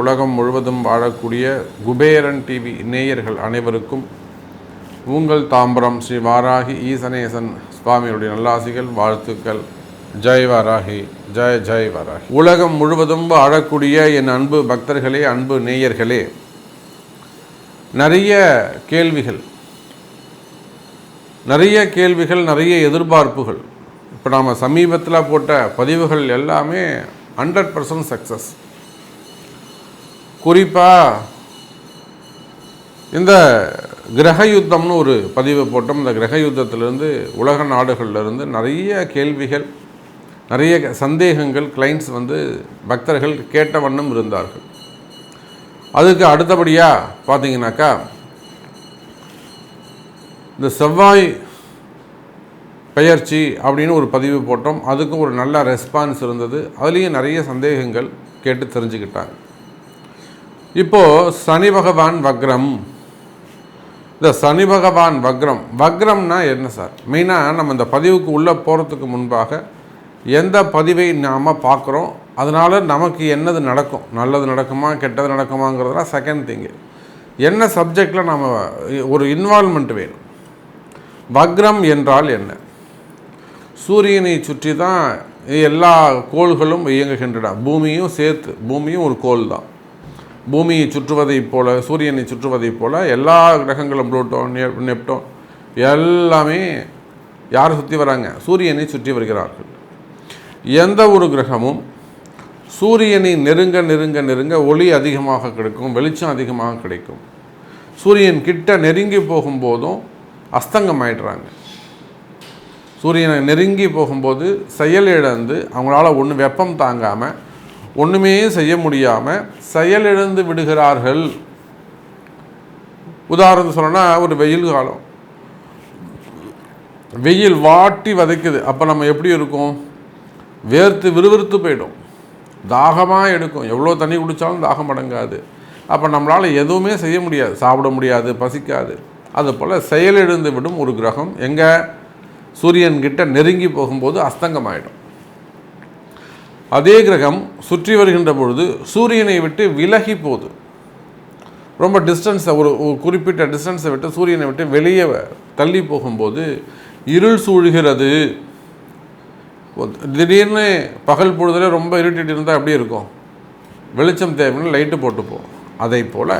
உலகம் முழுவதும் வாழக்கூடிய குபேரன் டிவி நேயர்கள் அனைவருக்கும் உங்கள் தாம்பரம் ஸ்ரீ வாராகி ஈசனேசன் சுவாமியுடைய நல்லாசிகள் வாழ்த்துக்கள். ஜெய் வாராகி ஜெய் ஜெய் வாராகி. உலகம் முழுவதும் வாழக்கூடிய என் அன்பு பக்தர்களே அன்பு நேயர்களே நிறைய கேள்விகள் நிறைய கேள்விகள் நிறைய எதிர்பார்ப்புகள் இப்போ நாம் சமீபத்தில் போட்ட பதிவுகள் எல்லாமே ஹண்ட்ரட் பர்சன்ட் சக்ஸஸ் குறிப்பாக இந்த கிரக யுத்தம்னு ஒரு பதிவு போட்டோம். இந்த கிரக யுத்தத்திலிருந்து உலக நாடுகள்லேருந்து நிறைய கேள்விகள் நிறைய சந்தேகங்கள் கிளைண்ட்ஸ் வந்து பக்தர்கள் கேட்ட வண்ணம் இருந்தார்கள். அதுக்கு அடுத்தபடியாக பார்த்தீங்கன்னாக்கா இந்த செவ்வாய் பெயர்ச்சி அப்படின்னு ஒரு பதிவு போட்டோம். அதுக்கும் ஒரு நல்ல ரெஸ்பான்ஸ் இருந்தது. அதுலேயும் நிறைய சந்தேகங்கள் கேட்டு தெரிஞ்சுக்கிட்டாங்க. இப்போது சனி பகவான் வக்ரம். இந்த சனி பகவான் வக்ரம். வக்ரம்னா என்ன சார் மெயினாக நம்ம இந்த பதிவுக்கு உள்ளே போகிறதுக்கு முன்பாக எந்த பதிவை நாம் பார்க்குறோம்? அதனால் நமக்கு என்னது நடக்கும்? நல்லது நடக்குமா கெட்டது நடக்குமாங்கிறதுலாம் செகண்ட் திங்கு என்ன சப்ஜெக்டில் நம்ம ஒரு இன்வால்மெண்ட் வேணும்? வக்ரம் என்றால் என்ன? சூரியனை சுற்றி தான் எல்லா கோள்களும் இயங்குகின்றன. பூமியும் சேர்த்து பூமியும் ஒரு கோள் தான் பூமியை சுற்றுவதைப் போல சூரியனை சுற்றுவதைப் போல எல்லா கிரகங்களும் புளூட்டோன் நெப்டோன் எல்லாமே யாரை சுற்றி வராங்க? சூரியனை சுற்றி வருகிறார்கள். எந்த ஒரு கிரகமும் சூரியனை நெருங்க நெருங்க நெருங்க ஒளி அதிகமாக கிடைக்கும் வெளிச்சம் அதிகமாக கிடைக்கும். சூரியன் கிட்ட நெருங்கி போகும்போதும் அஸ்தங்கம் ஆயிடுறாங்க சூரியனை நெருங்கி போகும்போது செயலிழந்து அவங்களால ஒன்று வெப்பம் தாங்காமல் ஒன்றுமே செய்ய முடியாமல் செயலிழந்து விடுகிறார்கள். உதாரணம் சொல்லணும்னா ஒரு வெயில் காலம். வெயில் வாட்டி வதைக்குது. அப்போ நம்ம எப்படி இருக்கும்? வேர்த்து விறுவிறுத்து போயிடும். தாகமாக எடுக்கும். எவ்வளோ தண்ணி குடித்தாலும் தாகம் அடங்காது. அப்போ நம்மளால் எதுவுமே செய்ய முடியாது. சாப்பிட முடியாது பசிக்காது. அதுபோல் செயலிழந்து விடும் ஒரு கிரகம். எங்கே? சூரியன்கிட்ட நெருங்கி போகும்போது அஸ்தங்கம் ஆகிடும் அதே கிரகம் சுற்றி வருகின்ற பொழுது சூரியனை விட்டு விலகி போகுது. ரொம்ப டிஸ்டன்ஸை ஒரு ஒரு குறிப்பிட்ட டிஸ்டன்ஸை விட்டு சூரியனை விட்டு வெளியே தள்ளி போகும்போது இருள் சூழ்கிறது. திடீர்னு பகல் பொழுதுல ரொம்ப இருட்டிட்டு இருந்தால் எப்படி இருக்கும்? வெளிச்சம் தேவைன்னு லைட்டு போட்டுப்போம் அதை போல்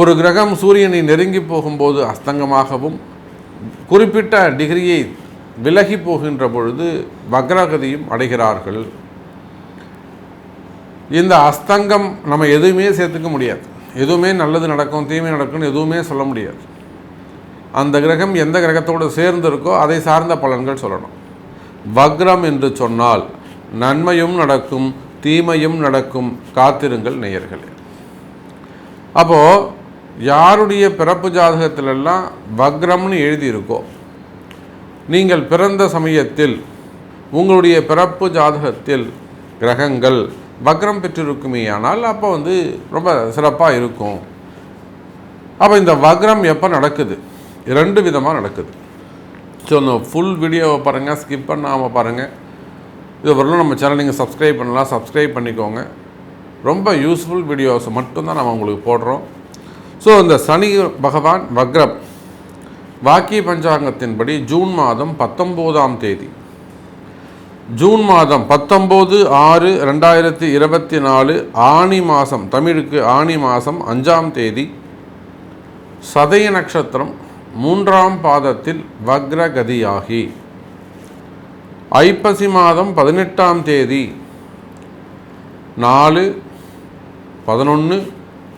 ஒரு கிரகம் சூரியனை நெருங்கி போகும்போது அஸ்தங்கமாகவும் குறிப்பிட்ட டிகிரியை விலகி போகின்ற பொழுது வக்ரகதியும் அடைகிறார்கள். இந்த அஸ்தங்கம் நம்ம எதுவுமே சேர்த்துக்க முடியாது. எதுவுமே நல்லது நடக்கும் தீமை நடக்கும்னு எதுவுமே சொல்ல முடியாது. அந்த கிரகம் எந்த கிரகத்தோடு சேர்ந்து இருக்கோ அதை சார்ந்த பலன்கள் சொல்லணும். வக்ரம் என்று சொன்னால் நன்மையும் நடக்கும் தீமையும் நடக்கும் காத்திருங்கள் நேயர்களே. அப்போது யாருடைய பிறப்பு ஜாதகத்திலெல்லாம் வக்ரம்னு எழுதியிருக்கோ நீங்கள் பிறந்த சமயத்தில் உங்களுடைய பிறப்பு ஜாதகத்தில் கிரகங்கள் வக்ரம் பெற்றிருக்குமே ஆனால் அப்போ வந்து ரொம்ப சிறப்பாக இருக்கும். அப்போ இந்த வக்ரம் எப்போ நடக்குது? ரெண்டு விதமாக நடக்குது. ஸோ இந்த ஃபுல் வீடியோவை பாருங்கள் ஸ்கிப் பண்ணாமல் பாருங்கள் இது வரலும் நம்ம சேனல் நீங்கள் சப்ஸ்கிரைப் பண்ணலாம் சப்ஸ்கிரைப் பண்ணிக்கோங்க. ரொம்ப யூஸ்ஃபுல் வீடியோஸ் மட்டும்தான் நம்ம உங்களுக்கு போடுறோம். ஸோ இந்த சனி பகவான் வக்ரம் வாக்கிய பஞ்சாங்கத்தின்படி ஜூன் மாதம் பத்தொம்போதாம் தேதி. ஜூன் மாதம் பத்தொம்போது ஆறு ரெண்டாயிரத்தி இருபத்தி நாலு ஆணி மாதம் தமிழுக்கு ஆணி மாதம் அஞ்சாம் தேதி சதய நட்சத்திரம் மூன்றாம் பாதத்தில் வக்ரகதியாகி. ஐப்பசி மாதம் பதினெட்டாம் தேதி நாலு பதினொன்று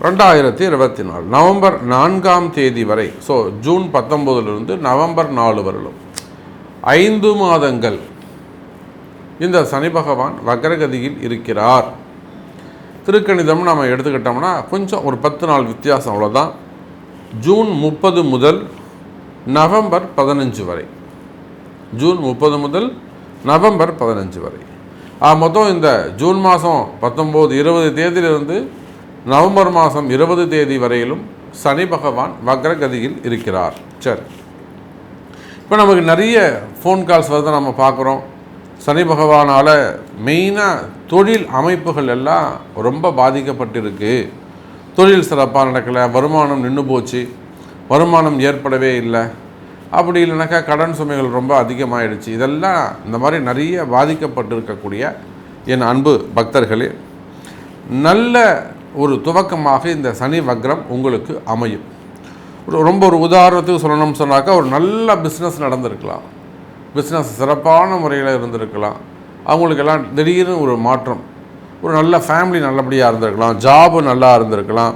ரெண்டாயிரத்தி இருபத்தி நாலு நவம்பர் நான்காம் தேதி வரை ஸோ ஜூன் பத்தொம்போதுலேருந்து நவம்பர் நாலு வரலும் ஐந்து மாதங்கள் இந்த சனி பகவான் வக்ரகதியில் இருக்கிறார். திருக்கணிதம் நம்ம எடுத்துக்கிட்டோம்னா கொஞ்சம் ஒரு பத்து நாள் வித்தியாசம் அவ்வளோதான் ஜூன் முப்பது முதல் நவம்பர் பதினஞ்சு வரை. ஜூன் முப்பது முதல் நவம்பர் பதினஞ்சு வரை. ஆ மொத்தம் இந்த ஜூன் மாதம் பத்தொம்போது இருபது தேதியிலிருந்து நவம்பர் மாதம் இருபது தேதி வரையிலும் சனி பகவான் வக்ரகதியில் இருக்கிறார். சரி. இப்போ நமக்கு நிறைய ஃபோன் கால்ஸ் வந்து நம்ம பார்க்குறோம். சனி பகவானால் மெயினாக தொழில் அமைப்புகள் எல்லாம் ரொம்ப பாதிக்கப்பட்டிருக்கு. தொழில் சிறப்பாக நடக்கலை வருமானம் நின்று போச்சு. வருமானம் ஏற்படவே இல்லை. அப்படி இல்லைனாக்கா கடன் சுமைகள் ரொம்ப அதிகமாகிடுச்சு இதெல்லாம் இந்த மாதிரி நிறைய பாதிக்கப்பட்டிருக்கக்கூடிய என் அன்பு பக்தர்களே நல்ல ஒரு துவக்கமாக இந்த சனி வக்ரம் உங்களுக்கு அமையும். ஒரு- ரொம்ப ஒரு உதாரணத்துக்கு சொல்லணும்னு சொன்னாக்கா ஒரு நல்ல பிஸ்னஸ் நடந்திருக்கலாம். பிஸ்னஸ் சிறப்பான முறையில் இருந்திருக்கலாம். அவங்களுக்கெல்லாம் திடீர்னு ஒரு மாற்றம். ஒரு நல்ல ஃபேமிலி நல்லபடியாக இருந்திருக்கலாம். ஜாபு நல்லா இருந்திருக்கலாம்.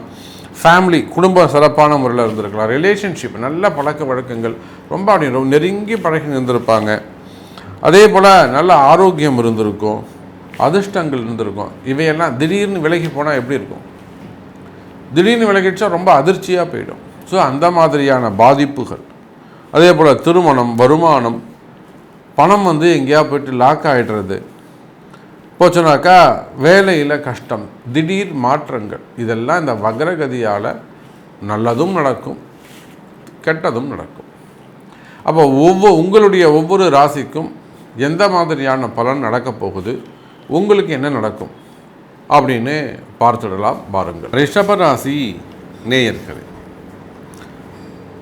ஃபேமிலி குடும்பம் சிறப்பான முறையில் இருந்திருக்கலாம். ரிலேஷன்ஷிப் நல்ல பழக்க வழக்கங்கள். ரொம்ப அப்படி ரொம்ப நெருங்கி பழகி இருந்திருப்பாங்க அதே போல் நல்ல ஆரோக்கியம் இருந்திருக்கும். அதிர்ஷ்டங்கள் இருந்திருக்கும். இவையெல்லாம் திடீர்னு விலகி போனால் எப்படி இருக்கும்? திடீர்னு விலகிடுச்சா ரொம்ப அதிர்ச்சியாக போயிடும். ஸோ அந்த மாதிரியான பாதிப்புகள். அதே போல் திருமணம் வருமானம் பணம் வந்து எங்கேயா போயிட்டு லாக் ஆகிடுறது போச்சுனாக்கா வேலையில் கஷ்டம் திடீர் மாற்றங்கள். இதெல்லாம் இந்த வக்ரகதியால் நல்லதும் நடக்கும் கெட்டதும் நடக்கும். அப்போ ஒவ்வொரு உங்களுடைய ஒவ்வொரு ராசிக்கும் எந்த மாதிரியான பலன் நடக்கப் போகுது? உங்களுக்கு என்ன நடக்கும்? அப்படின்னு பார்த்துடலாம் பாருங்கள். ரிஷபராசி நேயர்களே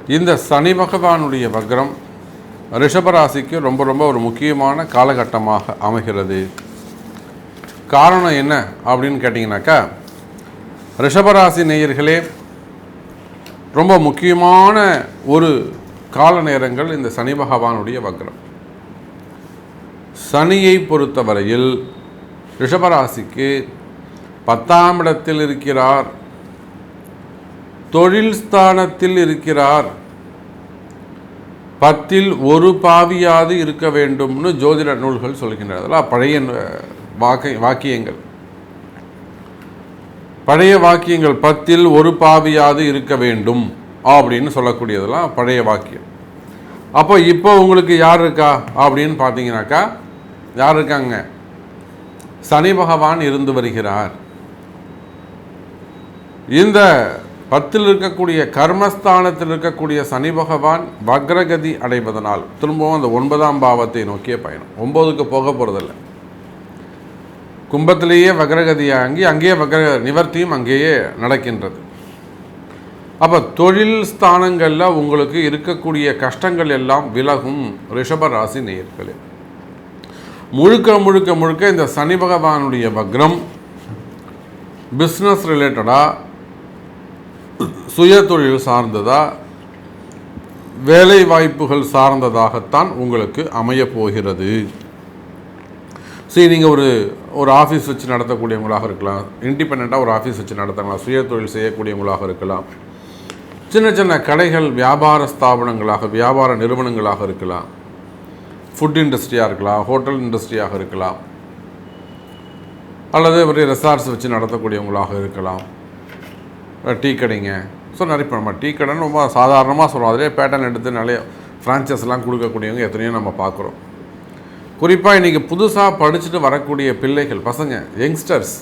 இந்த சனி பகவானுடைய வக்ரம் ரிஷபராசிக்கு ரொம்ப ரொம்ப ஒரு முக்கியமான காலகட்டமாக அமைகிறது. காரணம் என்ன அப்படின்னு கேட்டிங்கனாக்கா ரிஷபராசி நேயர்களே ரொம்ப முக்கியமான ஒரு கால நேரங்கள் இந்த சனி பகவானுடைய வக்ரம். சனியை பொறுத்தவரையில் ரிஷபராசிக்கு பத்தாம் இடத்தில் இருக்கிறார். தொழில் ஸ்தானத்தில் இருக்கிறார். பத்தில் ஒரு பாவியாது இருக்க வேண்டும்னு ஜோதிட நூல்கள் சொல்கின்றன அதெல்லாம் பழைய அஹ், வாக்க வாக்கியங்கள். பழைய வாக்கியங்கள் பத்தில் ஒரு பாவியாது இருக்க வேண்டும் அப்படின்னு சொல்லக்கூடியதெல்லாம் பழைய வாக்கியம். அப்போ இப்போ உங்களுக்கு யார் இருக்கா? அப்படின்னு பார்த்தீங்கன்னாக்கா யார் இருக்காங்க? சனி பகவான் இருந்து வருகிறார். இந்த பத்தில் இருக்கக்கூடிய கர்மஸ்தானத்தில் இருக்கக்கூடிய சனி பகவான் வக்ரகதி அடைவதனால் திரும்பவும் அந்த ஒன்பதாம் பாவத்தை நோக்கிய பயணம். ஒம்போதுக்கு போக போகிறதில்ல கும்பத்திலேயே வக்ரகதியாங்கி அங்கேயே வக்ர நிவர்த்தியும் அங்கேயே நடக்கின்றது. அப்போ தொழில் ஸ்தானங்களில் உங்களுக்கு இருக்கக்கூடிய கஷ்டங்கள் எல்லாம் விலகும் ரிஷபராசி நேயர்களே. முழுக்க முழுக்க முழுக்க இந்த சனி பகவானுடைய வக்ரம் பிஸ்னஸ் ரிலேட்டடாக சுயதொழில் சார்ந்ததாக சார்ந்ததா வேலை வாய்ப்புகள் சார்ந்ததாகத்தான் உங்களுக்கு அமையப் போகிறது. சரி நீங்கள் ஒரு ஒரு ஆஃபீஸ் வச்சு நடத்தக்கூடியவங்களாக இருக்கலாம். இண்டிபெண்ட்டாக ஒரு ஆஃபீஸ் வச்சு நடத்தலாம். சுயதொழில் செய்யக்கூடியவங்களாக இருக்கலாம். சின்ன சின்ன கடைகள் வியாபார ஸ்தாபனங்களாக வியாபார நிறுவனங்களாக இருக்கலாம். ஃபுட் இண்டஸ்ட்ரியாக இருக்கலாம் ஹோட்டல் இண்டஸ்ட்ரியாக இருக்கலாம் அல்லது ஒரு ரெசார்ட்ஸ் வச்சு நடத்தக்கூடியவங்களாக இருக்கலாம். டீ கடைங்க. ஸோ நிறைய இப்போ நம்ம டீ கடைன்னு ரொம்ப சாதாரணமாக சொல்கிறோம் அதிலே பேட்டர்ன் எடுத்து நிறைய ஃப்ரான்ச்சைஸ்லாம் கொடுக்கக்கூடியவங்க எத்தனையோ நம்ம பார்க்குறோம். குறிப்பாக இன்றைக்கி புதுசாக படிச்சுட்டு வரக்கூடிய பிள்ளைகள் பசங்க யங்ஸ்டர்ஸ்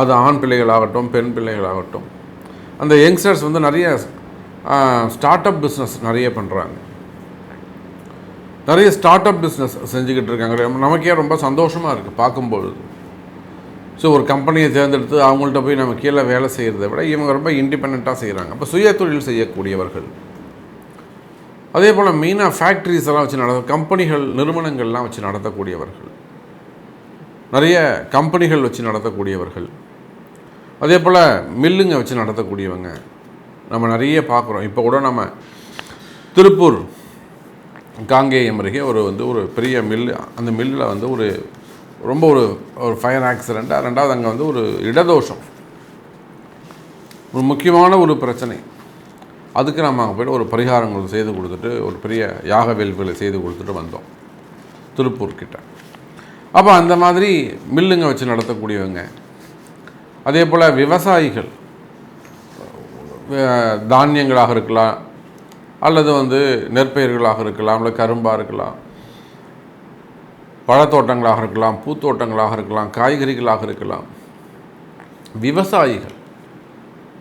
அது ஆண் பிள்ளைகளாகட்டும் பெண் பிள்ளைகளாகட்டும். அந்த யங்ஸ்டர்ஸ் வந்து நிறைய ஸ்டார்ட் அப் பிஸ்னஸ் நிறைய பண்ணுறாங்க நிறைய ஸ்டார்ட் அப் பிஸ்னஸ் செஞ்சுக்கிட்டு இருக்காங்க. நமக்கே ரொம்ப சந்தோஷமாக இருக்குது பார்க்கும்பொழுது. ஸோ ஒரு கம்பெனியை தேர்ந்தெடுத்து அவங்கள்ட்ட போய் நம்ம கீழே வேலை செய்கிறத விட இவங்க ரொம்ப இண்டிபெண்ட்டாக செய்கிறாங்க அப்போ சுய தொழில் செய்யக்கூடியவர்கள். அதே போல் மெயினாக ஃபேக்ட்ரிஸ் எல்லாம் வச்சு நட கம்பெனிகள் நிறுவனங்கள்லாம் வச்சு நடத்தக்கூடியவர்கள். நிறைய கம்பெனிகள் வச்சு நடத்தக்கூடியவர்கள். அதே போல் மில்லுங்க வச்சு நடத்தக்கூடியவங்க. நம்ம நிறைய பார்க்குறோம். இப்போ கூட நம்ம திருப்பூர் காங்கேயம் அருகே ஒரு வந்து ஒரு பெரிய மில்லு அந்த மில்லில் வந்து ஒரு ரொம்ப ஒரு ஒரு ஃபயர் ஆக்சிடெண்ட்டாக ரெண்டாவது அங்கே வந்து ஒரு இடதோஷம். ஒரு முக்கியமான ஒரு பிரச்சனை. அதுக்கு நம்ம அங்கே போய்ட்டு ஒரு பரிகாரங்கள் செய்து கொடுத்துட்டு ஒரு பெரிய யாக வேள்விகளை செய்து கொடுத்துட்டு வந்தோம் திருப்பூர் கிட்ட. அப்போ அந்த மாதிரி மில்லுங்க வச்சு நடத்தக்கூடியவங்க அதே போல் விவசாயிகள் தானியங்களாக இருக்கலாம் அல்லது வந்து நெற்பயிர்களாக இருக்கலாம் இல்லை கரும்பாக இருக்கலாம் பழத்தோட்டங்களாக இருக்கலாம் பூத்தோட்டங்களாக இருக்கலாம் காய்கறிகளாக இருக்கலாம். விவசாயிகள்.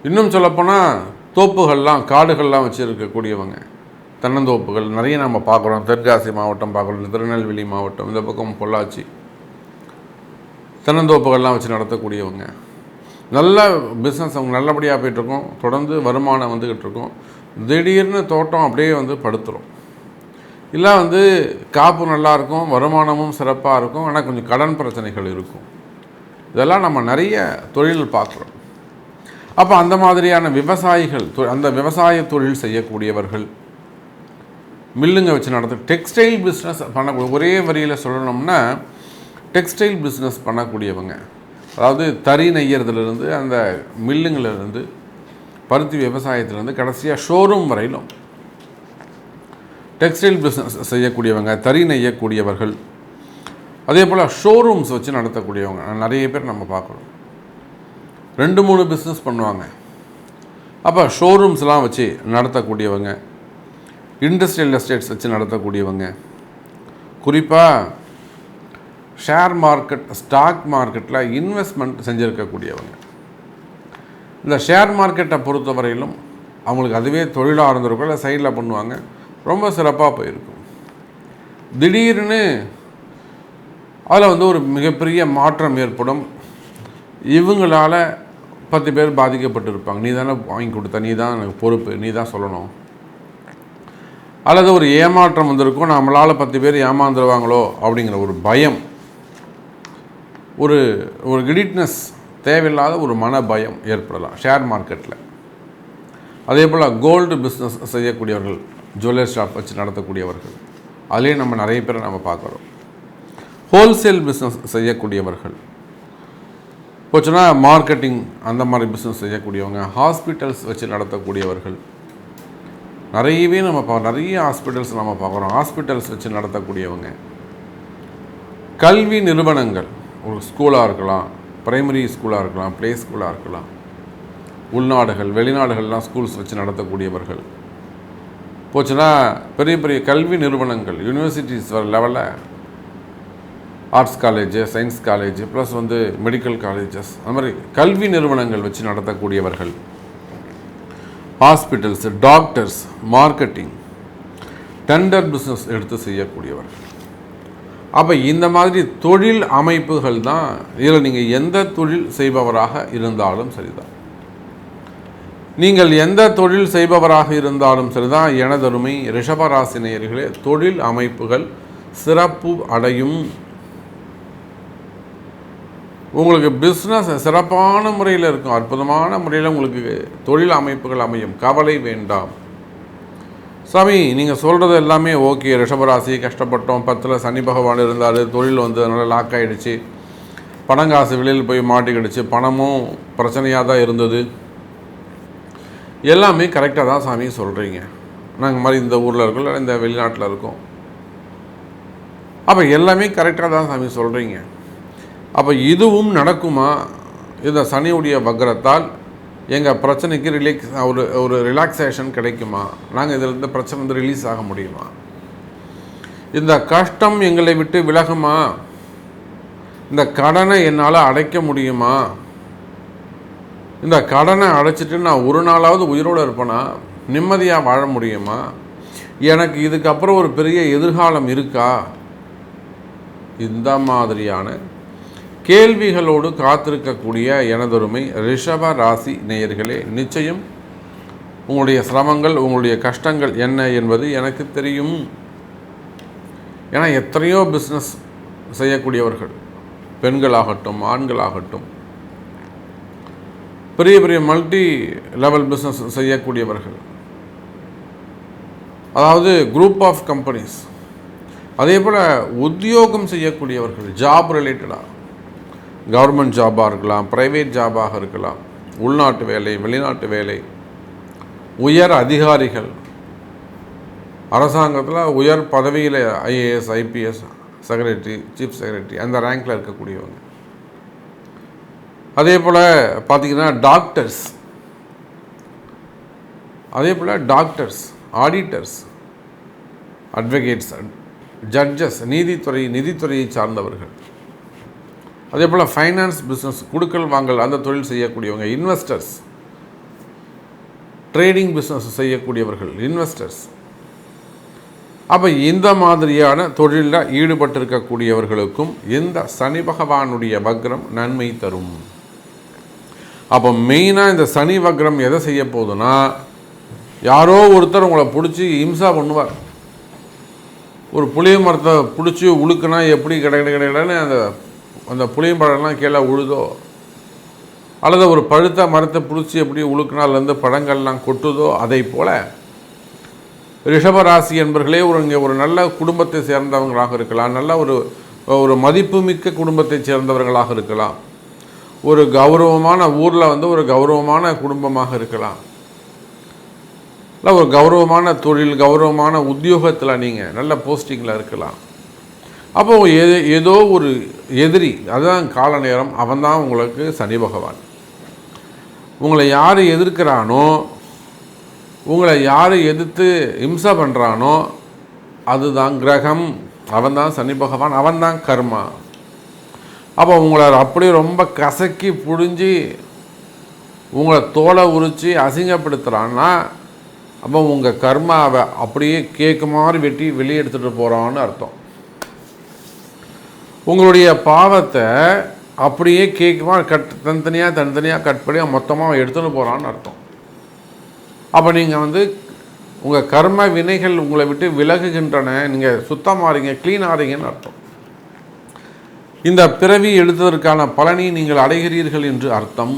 இன்னும் சொல்லப்போனால் தோப்புகள்லாம் காடுகள்லாம் வச்சு இருக்கக்கூடியவங்க தென்னந்தோப்புகள் நிறைய நம்ம பார்க்குறோம். தென்காசி மாவட்டம் பார்க்குறோம் திருநெல்வேலி மாவட்டம் இந்த பக்கம் பொள்ளாச்சி. தென்னந்தோப்புகள்லாம் வச்சு நடத்தக்கூடியவங்க. நல்ல பிஸ்னஸ் அவங்க நல்லபடியாக போயிட்டுருக்கோம். தொடர்ந்து வருமானம் வந்துக்கிட்டு இருக்கோம் திடீர்னு தோட்டம் அப்படியே வந்து படுத்துரும். இல்லை வந்து காப்பு நல்லாயிருக்கும் வருமானமும் சிறப்பாக இருக்கும் ஆனால் கொஞ்சம் கடன் பிரச்சனைகள் இருக்கும். இதெல்லாம் நம்ம நிறைய தொழில் பார்க்குறோம். அப்போ அந்த மாதிரியான விவசாயிகள் தொ- அந்த விவசாய தொழில் செய்யக்கூடியவர்கள் மில்லுங்க வச்சு நடத்து டெக்ஸ்டைல் பிஸ்னஸ் பண்ண ஒரே வரியில் சொல்லணும்னா டெக்ஸ்டைல் பிஸ்னஸ் பண்ணக்கூடியவங்க. அதாவது தறி நெய்யறதுலேருந்து அந்த மில்லுங்களிலிருந்து பருத்தி விவசாயத்துலேருந்து கடைசியாக ஷோரூம் வரையிலும். டெக்ஸ்டைல் பிஸ்னஸ் செய்யக்கூடியவங்க தறி நெய்யக்கூடியவர்கள் அதே போல் ஷோரூம்ஸ் வச்சு நடத்தக்கூடியவங்க நிறைய பேர் நம்ம பார்க்குறோம் ரெண்டு மூணு பிஸ்னஸ் பண்ணுவாங்க. அப்போ ஷோரூம்ஸ்லாம் வச்சு நடத்தக்கூடியவங்க இண்டஸ்ட்ரியல் எஸ்டேட்ஸ் வச்சு நடத்தக்கூடியவங்க குறிப்பாக ஷேர் மார்க்கெட் ஸ்டாக் மார்க்கெட்டில் இன்வெஸ்ட்மெண்ட் செஞ்சுருக்கக்கூடியவங்க. இந்த ஷேர் மார்க்கெட்டை பொறுத்தவரையிலும் அவங்களுக்கு அதுவே தொழிலாக இருந்திருக்கும் இல்லை சைடில் பண்ணுவாங்க. ரொம்ப சிறப்பாக போயிருக்கும். திடீர்னு அதில் வந்து ஒரு மிகப்பெரிய மாற்றம் ஏற்படும். இவங்களால பத்து பேர் பாதிக்கப்பட்டிருப்பாங்க. நீ தானே வாங்கி கொடுத்த நீ தான் எனக்கு பொறுப்பு நீ தான் சொல்லணும். அல்லது ஒரு ஏமாற்றம் வந்திருக்கும் நம்மளால் பத்து பேர் ஏமாந்துருவாங்களோ அப்படிங்கிற ஒரு பயம் ஒரு ஒரு கிடிட்னஸ் தேவையில்லாத ஒரு மன பயம் ஏற்படலாம் ஷேர் மார்க்கெட்டில் அதே போல் கோல்டு பிஸ்னஸ் செய்யக்கூடியவர்கள் ஜுவல்லரி ஷாப் வச்சு நடத்தக்கூடியவர்கள் அதுலேயும் நம்ம நிறைய பேரை நம்ம பார்க்குறோம். ஹோல்சேல் பிஸ்னஸ் செய்யக்கூடியவர்கள். போச்சுன்னா மார்க்கெட்டிங் அந்த மாதிரி பிஸ்னஸ் செய்யக்கூடியவங்க ஹாஸ்பிட்டல்ஸ் வச்சு நடத்தக்கூடியவர்கள். நிறையவே நம்ம பா நிறைய ஹாஸ்பிட்டல்ஸ் நம்ம பார்க்குறோம். ஹாஸ்பிட்டல்ஸ் வச்சு நடத்தக்கூடியவங்க. கல்வி நிறுவனங்கள் ஒரு ஸ்கூலாக இருக்கலாம் பிரைமரி ஸ்கூலாக இருக்கலாம் ப்ளே ஸ்கூலாக இருக்கலாம். உள்நாடுகள் வெளிநாடுகள்லாம் ஸ்கூல்ஸ் வச்சு நடத்தக்கூடியவர்கள். போச்சுன்னா பெரிய பெரிய கல்வி நிறுவனங்கள் யூனிவர்சிட்டிஸ் வர லெவலில் arts college science college plus வந்து மெடிக்கல் காலேஜஸ் அந்த மாதிரி கல்வி நிறுவனங்கள் வச்சு நடத்தக்கூடியவர்கள். Hospitals doctors marketing tender business எடுத்து செய்யக்கூடியவர்கள். அப்போ இந்த மாதிரி தொழில் அமைப்புகள் தான் இதில் நீங்கள் எந்த தொழில் செய்பவராக இருந்தாலும் சரிதான். நீங்கள் எந்த தொழில் செய்பவராக இருந்தாலும் சரிதான். எனதருமை ரிஷபராசினியர்களே தொழில் அமைப்புகள் சிறப்பு அடையும். உங்களுக்கு பிஸ்னஸ் சிறப்பான முறையில் இருக்கும் அற்புதமான முறையில் உங்களுக்கு தொழில் அமைப்புகள் அமையும். கவலை வேண்டாம். சாமி நீங்கள் சொல்கிறது எல்லாமே ஓகே. ரிஷபராசி கஷ்டப்பட்டோம். பத்தில் சனி பகவான் இருந்தார். தொழில் வந்து அதனால் லாக் ஆகிடுச்சு பணங்காசு வெளியில் போய் மாட்டிக்கிடுச்சு. பணமும் பிரச்சனையாக தான் இருந்தது. எல்லாமே கரெக்டாக தான் சாமி சொல்கிறீங்க நாங்கள் மாதிரி இந்த ஊரில் இருக்கோம் இல்லை இந்த வெளிநாட்டில் இருக்கோம். அப்போ எல்லாமே கரெக்டாக தான் சாமி சொல்கிறீங்க அப்போ இதுவும் நடக்குமா? இந்த சனியுடைய வக்ரத்தால் எங்கள் பிரச்சனைக்கு ரிலீக்ஸ் ஒரு ஒரு ரிலாக்ஸேஷன் கிடைக்குமா? நாங்கள் இதில் பிரச்சனை வந்து ரிலீஸ் ஆக முடியுமா? இந்த கஷ்டம் எங்களை விட்டு விலகுமா? இந்த கடனை என்னால் அடைக்க முடியுமா? இந்த கடனை அடைச்சிட்டு நான் ஒரு நாளாவது உயிரோடு இருப்பேனா? நிம்மதியாக வாழ முடியுமா? எனக்கு இதுக்கப்புறம் ஒரு பெரிய எதிர்காலம் இருக்கா? இந்த மாதிரியான கேள்விகளோடு காத்திருக்கக்கூடிய எனதொருமை ரிஷப ராசி நேயர்களே நிச்சயம் உங்களுடைய சிரமங்கள் உங்களுடைய கஷ்டங்கள் என்ன என்பது எனக்கு தெரியும். ஏன்னா எத்தனையோ பிஸ்னஸ் செய்யக்கூடியவர்கள் பெண்களாகட்டும் ஆண்களாகட்டும் பெரிய பெரிய மல்டி லெவல் பிஸ்னஸ் செய்யக்கூடியவர்கள் அதாவது குரூப் ஆஃப் கம்பெனிஸ் அதே போல் உத்தியோகம் செய்யக்கூடியவர்கள் ஜாப் ரிலேட்டடாக கவர்மெண்ட் ஜாபாக இருக்கலாம் ப்ரைவேட் ஜாபாக இருக்கலாம் உள்நாட்டு வேலை வெளிநாட்டு வேலை. உயர் அதிகாரிகள். அரசாங்கத்தில் உயர் பதவியில் IAS IPS secretary chief secretary அந்த ரேங்கில் இருக்கக்கூடியவங்க. அதே போல் பார்த்தீங்கன்னா டாக்டர்ஸ் அதே போல் டாக்டர்ஸ் ஆடிட்டர்ஸ் அட்வொகேட்ஸ் ஜட்ஜஸ் நீதித்துறை நிதித்துறையை சார்ந்தவர்கள். அதே போல் ஃபைனான்ஸ் பிஸ்னஸ் குடுக்கல் வாங்கல் அந்த தொழில் செய்யக்கூடியவங்க இன்வெஸ்டர்ஸ் ட்ரேடிங் பிஸ்னஸ் செய்யக்கூடியவர்கள் இன்வெஸ்டர்ஸ் அப்போ இந்த மாதிரியான தொழிலில் ஈடுபட்டிருக்கக்கூடியவர்களுக்கும் இந்த சனி பகவானுடைய வக்ரம் நன்மை தரும். அப்போ மெயினாக இந்த சனி வக்ரம் எதை செய்ய போகுதுன்னா யாரோ ஒருத்தர் உங்களை பிடிச்சி இம்சா பண்ணுவார். ஒரு புளிய மரத்தை பிடிச்சி உழுக்குனா எப்படி கிடை கிடை அந்த அந்த புளியம்பழம்லாம் கீழே உழுதோ அல்லது ஒரு பழுத்த மரத்தை பிடிச்சி எப்படி உழுக்கினாலேருந்து பழங்கள்லாம் கொட்டுதோ அதை போல் ரிஷபராசி என்பர்களே ஒரு இங்கே ஒரு நல்ல குடும்பத்தை சேர்ந்தவங்களாக இருக்கலாம். நல்ல ஒரு ஒரு மதிப்புமிக்க குடும்பத்தை சேர்ந்தவர்களாக இருக்கலாம். ஒரு கௌரவமான ஊரில் வந்து ஒரு கௌரவமான குடும்பமாக இருக்கலாம். இல்லை ஒரு கௌரவமான தொழில் கௌரவமான உத்தியோகத்தில் நீங்கள் நல்ல போஸ்டிங்கில் இருக்கலாம். அப்போ எது ஏதோ ஒரு எதிரி அதுதான் கால நேரம் அவன்தான் உங்களுக்கு சனி பகவான். உங்களை யார் எதிர்க்கிறானோ உங்களை யார் எதிர்த்து இம்சை பண்ணுறானோ அதுதான் கிரகம். அவன்தான் சனி பகவான் அவன்தான் கர்மா. அப்போ உங்களை அப்படியே ரொம்ப கசக்கி புழிஞ்சி உங்களை தோலை உரித்து அசிங்கப்படுத்துகிறான்னா அப்போ உங்கள் கர்மாவை அப்படியே கேட்க மாதிரி வெட்டி வெளியே எடுத்துகிட்டு போகிறான்னு அர்த்தம். உங்களுடைய பாவத்தை அப்படியே கேக்குமா கட் தனித்தனியாக தனித்தனியாக கட் பண்ணி மொத்தமாக எடுத்துகிட்டு போகிறான்னு அர்த்தம். அப்போ நீங்கள் வந்து உங்கள் கர்ம வினைகள் உங்களை விட்டு விலகுகின்றன நீங்கள் சுத்தமாகறீங்க க்ளீன் ஆறீங்கன்னு அர்த்தம். இந்த பிறவி எழுதுவதற்கான பலனை நீங்கள் அடைகிறீர்கள் என்று அர்த்தம்.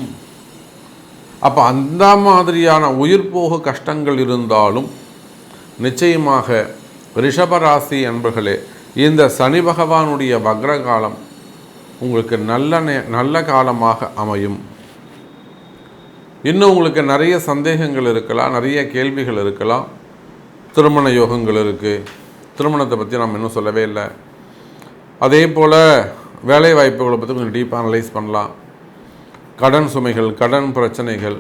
அப்போ அந்த மாதிரியான உயிர் போக கஷ்டங்கள் இருந்தாலும் நிச்சயமாக ரிஷபராசி அன்பர்களே இந்த சனி பகவானுடைய வக்ரகாலம் உங்களுக்கு நல்ல நே நல்ல காலமாக அமையும். இன்னும் உங்களுக்கு நிறைய சந்தேகங்கள் இருக்கலாம் நிறைய கேள்விகள் இருக்கலாம். திருமண யோகங்கள் இருக்குது திருமணத்தை பற்றி நம்ம இன்னும் சொல்லவே இல்லை. அதே போல் வேலை வாய்ப்புகளை பற்றி கொஞ்சம் டீப்பாக அனலைஸ் பண்ணலாம். கடன் சுமைகள் கடன் பிரச்சனைகள்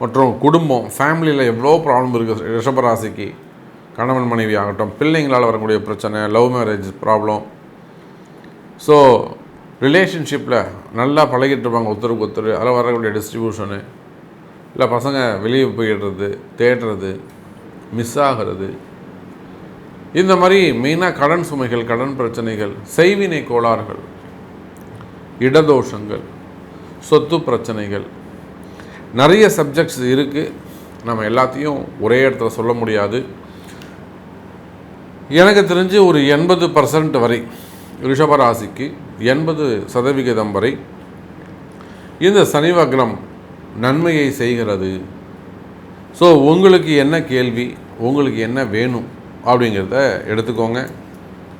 மற்றும் குடும்பம் ஃபேமிலியில் எவ்வளோ ப்ராப்ளம் இருக்குது ரிஷபராசிக்கு கணவன் மனைவி ஆகட்டும் பிள்ளைங்களால் வரக்கூடிய பிரச்சனை லவ் மேரேஜ் ப்ராப்ளம் ஸோ ரிலேஷன்ஷிப்பில் நல்லா பழகிட்டு இருப்பாங்க ஒருத்தருக்கு ஒருத்தர். அதில் வரக்கூடிய டிஸ்ட்ரிபியூஷனு இல்லை பசங்க வெளியே போயிடுறது தேடுறது மிஸ் ஆகிறது. இந்த மாதிரி மெயினாக கடன் சுமைகள் கடன் பிரச்சனைகள் செய்வினை கோளாறுகள் இடதோஷங்கள் சொத்து பிரச்சனைகள். நிறைய சப்ஜெக்ட்ஸ் இருக்குது நம்ம எல்லாத்தையும் ஒரே இடத்துல சொல்ல முடியாது. எனக்கு தெரிஞ்சு ஒரு எண்பது பர்சன்ட் வரை ரிஷபராசிக்கு எண்பது சதவிகிதம் வரை இந்த சனி வக்ரம் நன்மையை செய்கிறது. ஸோ உங்களுக்கு என்ன கேள்வி? உங்களுக்கு என்ன வேணும்? அப்படிங்கிறத எடுத்துக்கோங்க.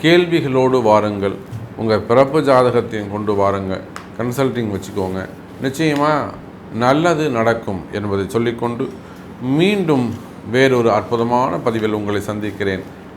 கேள்விகளோடு வாருங்கள். உங்கள் பிறப்பு ஜாதகத்தையும் கொண்டு வாருங்கள் கன்சல்டிங் வச்சுக்கோங்க. நிச்சயமாக நல்லது நடக்கும் என்பதை சொல்லிக்கொண்டு மீண்டும் வேறொரு அற்புதமான பதிவில் உங்களை சந்திக்கிறேன்.